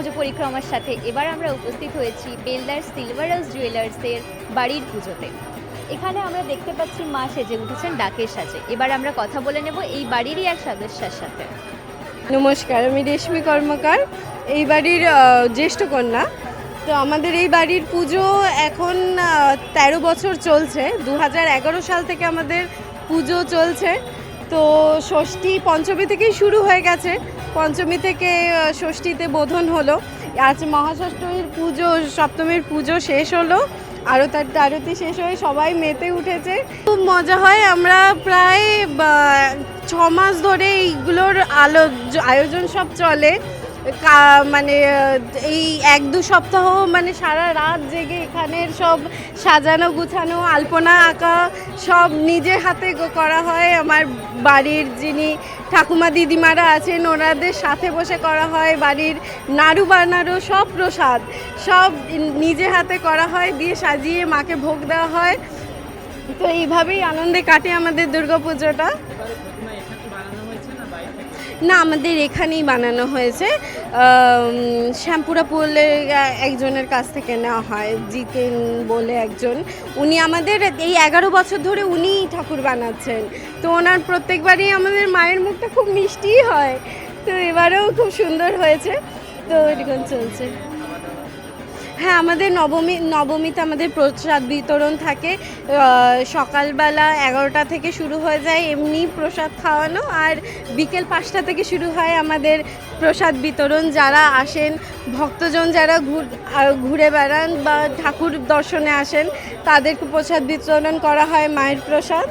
আমার সাথে এবার আমরা উপস্থিত হয়েছি বেলদার সিলভার হাউস জুয়েলার্সের বাড়ির পুজোতে। এখানে আমরা দেখতে পাচ্ছি মা সেজে উঠেছেন ডাকের সাজে। এবার আমরা কথা বলে নেব এই বাড়িরই এক সদস্যার সাথে। নমস্কার, আমি রেশমি কর্মকার, এই বাড়ির জ্যেষ্ঠ কন্যা। তো আমাদের এই বাড়ির পুজো এখন তেরো বছর চলছে। দু হাজার এগারো সাল থেকে আমাদের পুজো চলছে। তো ষষ্ঠী পঞ্চমী থেকেই শুরু হয়ে গেছে। পঞ্চমী থেকে ষষ্ঠীতে বোধন হলো। আজ মহাষষ্ঠীর পুজো, সপ্তমীর পুজো শেষ হলো। আরও তার তারতি শেষ হয়ে সবাই মেতে উঠেছে। খুব মজা হয়, আমরা প্রায় ছ মাস ধরে এইগুলোর আলো, আয়োজন সব চলে। মানে এই এক দু সপ্তাহ মানে সারা রাত জেগে এখানের সব সাজানো, গুছানো, আলপনা আঁকা সব নিজের হাতে করা হয়। আমার বাড়ির যিনি ঠাকুমা দিদিমারা আছেন, ওনাদের সাথে বসে করা হয়। বাড়ির নাড়ু বানানো সব প্রসাদ সব নিজে হাতে করা হয়, দিয়ে সাজিয়ে মাকে ভোগ দেওয়া হয়। তো এইভাবেই আনন্দে কাটে আমাদের দুর্গাপুজোটা। না, আমাদের এখানেই বানানো হয়েছে। শ্যাম্পুরা পোলে একজনের কাছ থেকে নেওয়া হয়, জিতেন বলে একজন। উনি আমাদের এই এগারো বছর ধরে উনি ঠাকুর বানাচ্ছেন। তো ওনার প্রত্যেকবারই আমাদের মায়ের মুখটা খুব মিষ্টিই হয়। তো এবারেও খুব সুন্দর হয়েছে। তো এরকম চলছে। হ্যাঁ আমাদের নবমী, নবমীতে আমাদের প্রসাদ বিতরণ থাকে। সকালবেলা এগারোটা থেকে শুরু হয়ে যায় এমনি প্রসাদ খাওয়ানো, আর বিকেল পাঁচটা থেকে শুরু হয় আমাদের প্রসাদ বিতরণ। যারা আসেন, ভক্তজন যারা ঘুর- বেড়ান বা ঠাকুর দর্শনে আসেন, তাদেরকে প্রসাদ বিতরণ করা হয় মায়ের প্রসাদ।